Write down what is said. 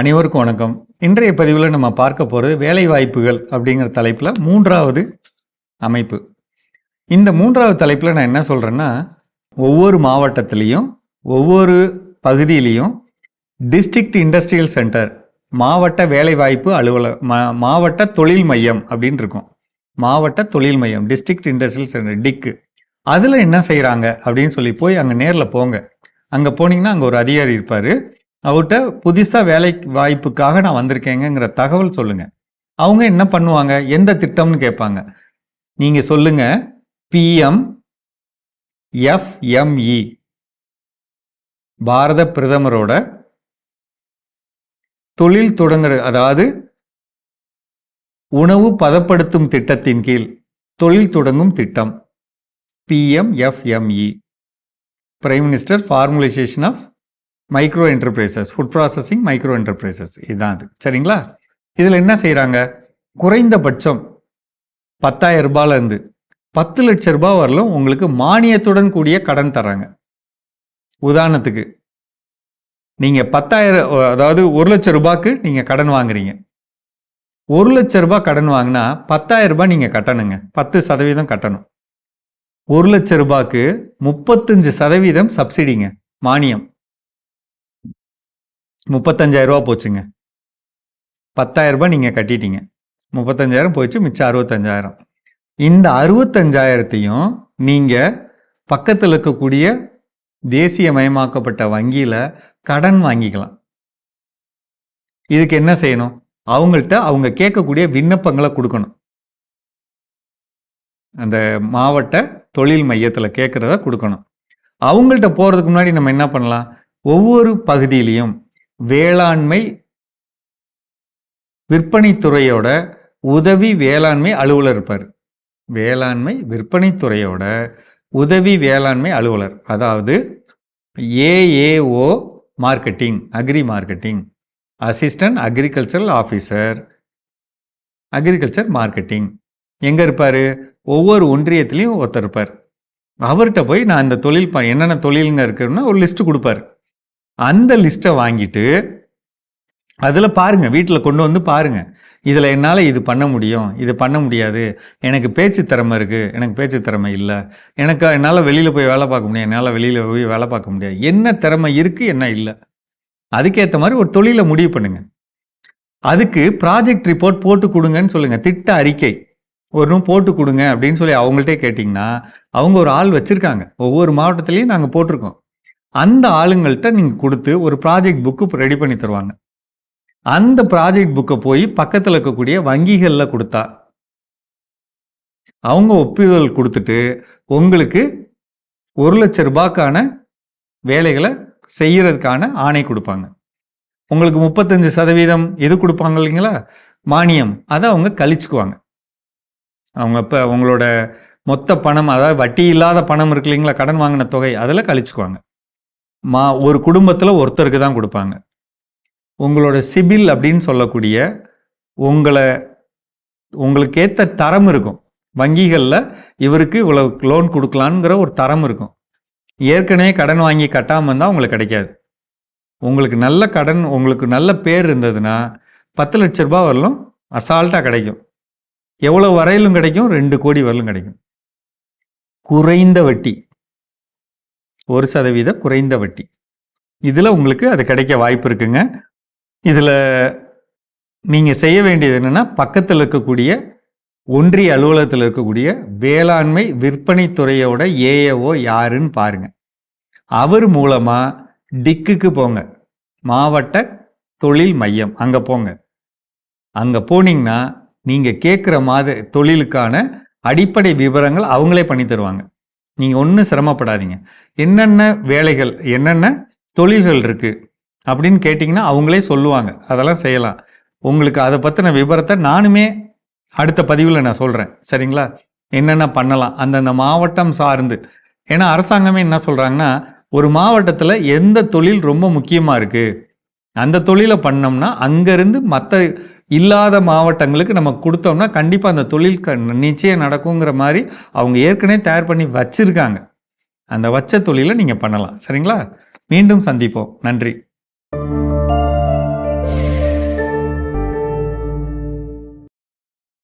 அனைவருக்கும் வணக்கம். இன்றைய பதிவில் நம்ம பார்க்க போகிறது வேலை வாய்ப்புகள் அப்படிங்கிற தலைப்பில் மூன்றாவது அமைப்பு. இந்த மூன்றாவது தலைப்பில் நான் என்ன சொல்கிறேன்னா ஒவ்வொரு மாவட்டத்திலையும் ஒவ்வொரு பகுதியிலையும் டிஸ்ட்ரிக்ட் இண்டஸ்ட்ரியல் சென்டர் மாவட்ட வேலைவாய்ப்பு அலுவலக மா மாவட்ட தொழில் மையம் அப்படின்னு இருக்கும். மாவட்ட தொழில் மையம் டிஸ்ட்ரிக்ட் இண்டஸ்ட்ரியல் சென்டர் டிக்கு அதில் என்ன செய்கிறாங்க அப்படின்னு சொல்லி போய் அங்கே நேரில் போங்க. அங்கே போனீங்கன்னா அங்கே ஒரு அதிகாரி இருப்பார். அவர்கிட்ட புதுசாக வேலை வாய்ப்புக்காக நான் வந்திருக்கேங்கிற தகவல் சொல்லுங்க. அவங்க என்ன பண்ணுவாங்க? எந்த திட்டம்னு கேட்பாங்க. நீங்கள் சொல்லுங்க. பிஎம் எஃப்எம்இ பாரத பிரதமரோட தொழில் தொடங்குற அதாவது உணவு பதப்படுத்தும் திட்டத்தின் கீழ் தொழில் தொடங்கும் திட்டம். PMFME prime minister formalisation of micro enterprises food processing micro enterprises இதுதான் அது. சரிங்களா? இதில் என்ன செய்கிறாங்க குறைந்தபட்சம் பத்தாயிரம் ரூபாயிலேருந்து பத்து லட்ச ரூபாய் வரலும் உங்களுக்கு மானியத்துடன் கூடிய கடன் தராங்க உதாரணத்துக்கு நீங்கள் பத்தாயிரம் அதாவது ஒரு லட்ச ரூபாய்க்கு நீங்கள் கடன் வாங்குறீங்க. ஒரு லட்ச ரூபாய் கடன் வாங்கினா பத்தாயிரம் ரூபாய் நீங்கள் கட்டணுங்க. பத்து சதவீதம் கட்டணும். ஒரு லட்ச ரூபாய்க்கு முப்பத்தஞ்சு சதவீதம் சப்சிடிங்க மானியம். முப்பத்தஞ்சாயிரம் ரூபா போச்சுங்க. பத்தாயிரம் ரூபாய் நீங்கள் கட்டிட்டீங்க. முப்பத்தஞ்சாயிரம் போயிடுச்சு மிச்சம் அறுபத்தஞ்சாயிரம். இந்த அறுபத்தஞ்சாயிரத்தையும் நீங்கள் பக்கத்தில் இருக்கக்கூடிய தேசியமயமாக்கப்பட்ட வங்கியில் கடன் வாங்கிக்கலாம். இதுக்கு என்ன செய்யணும்? அவங்கள்ட்ட அவங்க கேட்கக்கூடிய விண்ணப்பங்களை கொடுக்கணும். அந்த மாவட்ட தொழில் மையத்தில் கேட்குறத கொடுக்கணும். அவங்கள்ட்ட போகிறதுக்கு முன்னாடி நம்ம என்ன பண்ணலாம்? ஒவ்வொரு பகுதியிலையும் வேளாண்மை விற்பனைத்துறையோட உதவி வேளாண்மை அலுவலர் இருப்பார். வேளாண்மை விற்பனைத்துறையோட உதவி வேளாண்மை அலுவலர். அதாவது AAO marketing agri marketing assistant agricultural officer agriculture marketing எங்கே இருப்பார்? ஒவ்வொரு ஒன்றியத்துலேயும் ஒருத்தர் இருப்பார். அவர்கிட்ட போய் நான் இந்த தொழில் ப என்னென்ன தொழிலுங்க இருக்குன்னா ஒரு லிஸ்ட்டு கொடுப்பார். அந்த லிஸ்ட்டை வாங்கிட்டு அதில் பாருங்கள் வீட்டில் கொண்டு வந்து பாருங்கள் இதில் என்னால் இது பண்ண முடியும் இது பண்ண முடியாது. எனக்கு பேச்சு திறமை இருக்குது எனக்கு பேச்சு திறமை இல்லை. எனக்கு என்னால் வெளியில் போய் வேலை பார்க்க முடியாது என்னால் வெளியில் போய் வேலை பார்க்க முடியாது. என்ன திறமை இருக்குது என்ன இல்லை. அதுக்கேற்ற மாதிரி ஒரு தொழிலை முடிவு பண்ணுங்கள் அதுக்கு ப்ராஜெக்ட் ரிப்போர்ட் போட்டு கொடுங்கன்னு சொல்லுங்கள் திட்ட அறிக்கை. ஒரு போட்டு கொடுங்க அப்படின்னு சொல்லி அவங்கள்ட்டே கேட்டிங்கன்னா அவங்க ஒரு ஆள் வச்சுருக்காங்க. ஒவ்வொரு மாவட்டத்துலேயும் நாங்கள் போட்டிருக்கோம். அந்த ஆளுங்கள்கிட்ட நீங்கள் கொடுத்து ஒரு ப்ராஜெக்ட் புக்கு ரெடி பண்ணி தருவாங்க. அந்த ப்ராஜெக்ட் புக்கை போய் பக்கத்தில் இருக்கக்கூடிய வங்கிகளில் கொடுத்தா அவங்க ஒப்புதல் கொடுத்துட்டு உங்களுக்கு ஒரு லட்ச ரூபாய்க்கான வேலைகளை செய்யறதுக்கான ஆணை கொடுப்பாங்க. உங்களுக்கு முப்பத்தஞ்சு சதவீதம் எது கொடுப்பாங்க இல்லைங்களா? மானியம். அதை அவங்க கழிச்சுக்குவாங்க. அவங்க இப்போ உங்களோட மொத்த பணம் அதாவது வட்டி இல்லாத பணம் இருக்கு இல்லைங்களா? கடன் வாங்கின தொகை அதில் கழிச்சுக்குவாங்க. மா ஒரு குடும்பத்தில் ஒருத்தருக்கு தான் கொடுப்பாங்க. உங்களோட சிபில் அப்படின்னு சொல்லக்கூடிய உங்களை உங்களுக்கு ஏற்ற தரம் இருக்கும். வங்கிகளில் இவருக்கு இவ்வளோ லோன் கொடுக்கலான்ங்கிற ஒரு தரம் இருக்கும். ஏற்கனவே கடன் வாங்கி கட்டாமல் இருந்தால் உங்களுக்கு கிடைக்காது. உங்களுக்கு நல்ல கடன் உங்களுக்கு நல்ல பேர் இருந்ததுன்னா பத்து லட்ச ரூபாய் வரலும் அசால்ட்டாக கிடைக்கும். எவ்வளோ வரையிலும் கிடைக்கும்? ரெண்டு கோடி வரலும் கிடைக்கும். குறைந்த வட்டி. ஒரு சதவீத குறைந்த வட்டி. இதில் உங்களுக்கு அது கிடைக்க வாய்ப்பு இருக்குங்க. இதில் நீங்கள் செய்ய வேண்டியது என்னென்னா பக்கத்தில் இருக்கக்கூடிய ஒன்றிய அலுவலகத்தில் இருக்கக்கூடிய வேளாண்மை விற்பனை துறையோட ஏஏஓ யாருன்னு பாருங்கள் அவர் மூலமாக டிக்குக்கு போங்க. மாவட்ட தொழில் மையம் அங்கே போங்க. அங்கே போனீங்கன்னா நீங்கள் கேட்குற மாத தொழிலுக்கான அடிப்படை விவரங்கள் அவங்களே பண்ணி தருவாங்க. நீங்கள் ஒன்றும் சிரமப்படாதீங்க. என்னென்ன வேலைகள் என்னென்ன தொழில்கள் இருக்குது அப்படின்னு கேட்டிங்கன்னா அவங்களே சொல்லுவாங்க. அதெல்லாம் செய்யலாம். உங்களுக்கு அதை பற்றின விவரத்தை நானுமே அடுத்த பதிவில் நான் சொல்கிறேன் சரிங்களா? என்னென்ன பண்ணலாம்? அந்தந்த மாவட்டம் சார்ந்து. ஏன்னா அரசாங்கமே என்ன சொல்கிறாங்கன்னா ஒரு மாவட்டத்தில் எந்த தொழில் ரொம்ப முக்கியமாக இருக்குது அந்த தொழிலை பண்ணோம்னா அங்கேருந்து மற்ற இல்லாத மாவட்டங்களுக்கு நம்ம கொடுத்தோம்னா கண்டிப்பாக அந்த தொழில் க நிச்சயம் நடக்குங்கிற மாதிரி அவங்க ஏற்கனவே தயார் பண்ணி வச்சுருக்காங்க. அந்த வச்ச தொழிலை நீங்கள் பண்ணலாம். சரிங்களா? மீண்டும் சந்திப்போம். நன்றி.